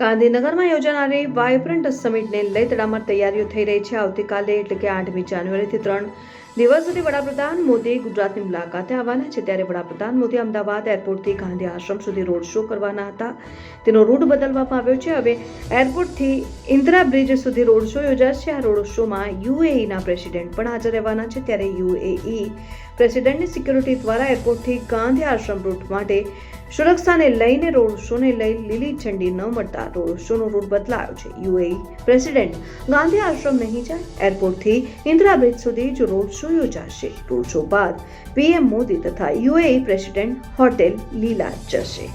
ગાંધીનગરમાં યોજાનારી વાયબ્રન્ટ સમિટને લઈ તડામાર તૈયારીઓ થઈ રહી છે. આવતીકાલે એટલે કે આઠમી જાન્યુઆરીથી ત્રણ દિવસ સુધી વડાપ્રધાન મોદી ગુજરાતની મુલાકાતે આવવાના છે. ત્યારે વડાપ્રધાન મોદી અમદાવાદ એરપોર્ટથી ગાંધી આશ્રમ સુધી રોડ શો કરવાના હતા. તેનો રૂટ બદલવામાં આવ્યો છે. હવે એરપોર્ટથી ઇન્દિરા બ્રિજ સુધી રોડ શો યોજાશે. આ રોડ શોમાં યુએઈના પ્રેસિડેન્ટ પણ હાજર રહેવાના છે. ત્યારે યુએઈ પ્રેસિડેન્ટની સિક્યુરિટી દ્વારા એરપોર્ટથી ગાંધી આશ્રમ રૂટ માટે સુરક્ષાને લઈને રોડ શોને લઈ લીલી ઝંડી ન મળતા રોડ શોનો રૂટ બદલાયો છે. યુએઈ પ્રેસિડેન્ટ ગાંધી આશ્રમ નહીં જાય, એરપોર્ટથી ઇન્દિરા બ્રિજ સુધી જ રોડ શો યોજાશે. રોડ શો બાદ પીએમ મોદી તથા યુએઈ પ્રેસિડેન્ટ હોટેલ લીલા જશે.